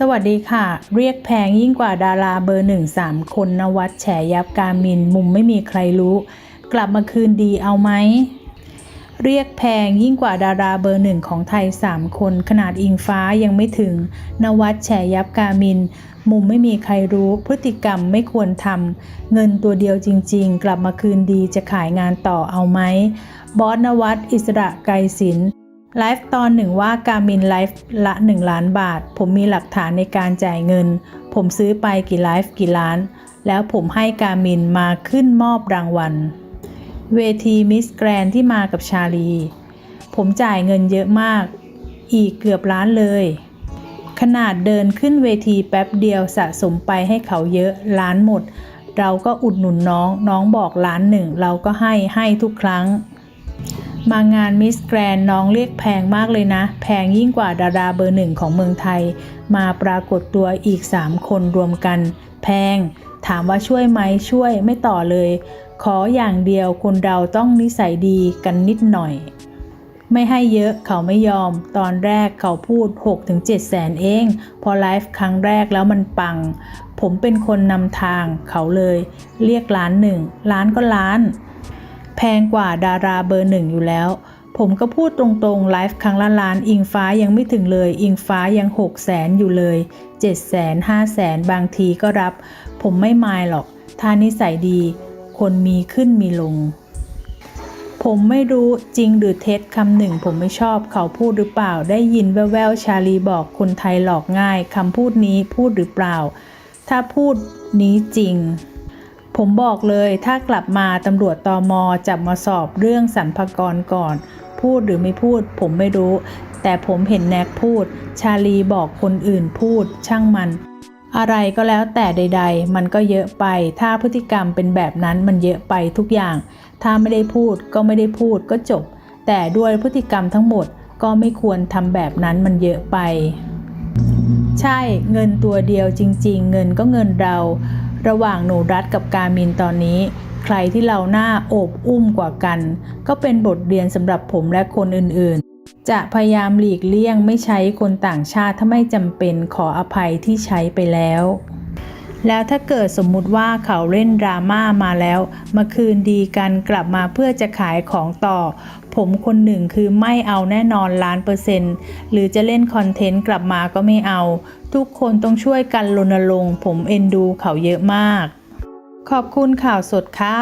สวัสดีค่ะ เรียกแพงยิ่งกว่าดาราเบอร์หนึ่งสามคนนวัดแฉยับการมินมุมไม่มีใครรู้ กลับมาคืนดีเอาไหม เรียกแพงยิ่งกว่าดาราเบอร์หนึ่งของไทย 3 คน ขนาดอิงฟ้ายังไม่ถึง นวัดแฉยับการมิน มุมไม่มีใครรู้ พฤติกรรมไม่ควรทำเงินตัวเดียวจริง ๆ กลับมาคืนดีจะขายงานต่อเอาไหมบอสนวัดอิสระไกรศิลป์ ไลฟ์ตอนหนึ่งว่าการมินไลฟ์ละ 1 ล้านบาท ผมมีหลักฐานในการจ่ายเงิน ผมซื้อไปกี่ไลฟ์กี่ล้าน แล้วผมให้การมินมาขึ้นมอบรางวัล เวทีมิสแกรนที่มากับชาลี ผมจ่ายเงินเยอะมาก อีกเกือบล้านเลย ขนาดเดินขึ้นเวทีแป๊บเดียวสะสมไปให้เขาเยอะล้านหมด เราก็อุดหนุนน้องน้องบอกล้านหนึ่งเราก็ให้ให้ทุกครั้ง มางานมิสแกรนน้องเรียกแพงมากเลยนะ แพงยิ่งกว่าดาราเบอร์หนึ่งของเมืองไทย มาปรากฏตัวอีก 3 คนรวมกัน แพง ถามว่าช่วยไหมช่วยไม่ต่อเลย ขออย่างเดียวคนเราต้องนิสัยดีกันนิดหน่อย ไม่ให้เยอะเขาไม่ยอม ตอนแรกเขาพูด 6-7 แสนเอง พอไลฟ์ครั้งแรกแล้วมันปัง ผมเป็นคนนำทางเขาเลย เรียกล้านหนึ่งล้านก็ล้าน แพงกว่าดาราเบอร์หนึ่งอยู่แล้ว ผมก็พูดตรงๆ ไลฟ์ครั้งละล้าน อิงฟ้ายังไม่ถึงเลย อิงฟ้ายัง6 0แสนอยู่เลย7แสน5แสนบางทีก็รับ ผมไม่มายหรอกถ้านิสัยดี คนมีขึ้นมีลง ผมไม่รู้จริงหรือเท็จคำหนึ่ง ผมไม่ชอบเขาพูดหรือเปล่า ได้ยินแว่วๆชาลีบอกคนไทยหลอกง่ายคำพูดนี้พูดหรือเปล่า ถ้าพูดนี้จริง ผมบอกเลยถ้ากลับมาตำรวจตอมอจับมาสอบเรื่องสรรพากรก่อน พูดหรือไม่พูดผมไม่รู้ แต่ผมเห็นแนกพูด ชาลีบอกคนอื่นพูด ช่างมัน อะไรก็แล้วแต่ใด ๆ มันก็เยอะไป ถ้าพฤติกรรมเป็นแบบนั้นมันเยอะไปทุกอย่าง ถ้าไม่ได้พูดก็ไม่ได้พูดก็จบ แต่ด้วยพฤติกรรมทั้งหมดก็ไม่ควรทำแบบนั้นมันเยอะไป ใช่เงินตัวเดียวจริง ๆ เงินก็เงินเรา ระหว่างหนูรัฐกับการมินตอนนี้ ใครที่เราหน้าโอบอุ้มกว่ากัน ก็เป็นบทเรียนสำหรับผมและคนอื่นๆ จะพยายามหลีกเลี่ยงไม่ใช้คนต่างชาติถ้าไม่จำเป็นขออภัยที่ใช้ไปแล้ว แล้วถ้าเกิดสมมุติว่าเขาเล่นดราม่ามาแล้ว มาคืนดีกันกลับมาเพื่อจะขายของต่อ ผมคนหนึ่งคือไม่เอาแน่นอนล้านเปอร์เซ็นต์หรือจะเล่นคอนเทนต์กลับมาก็ไม่เอา ทุกคนต้องช่วยกันรณรงค์ผมเอ็นดูเขาเยอะมาก ขอบคุณข่าวสดค่ะ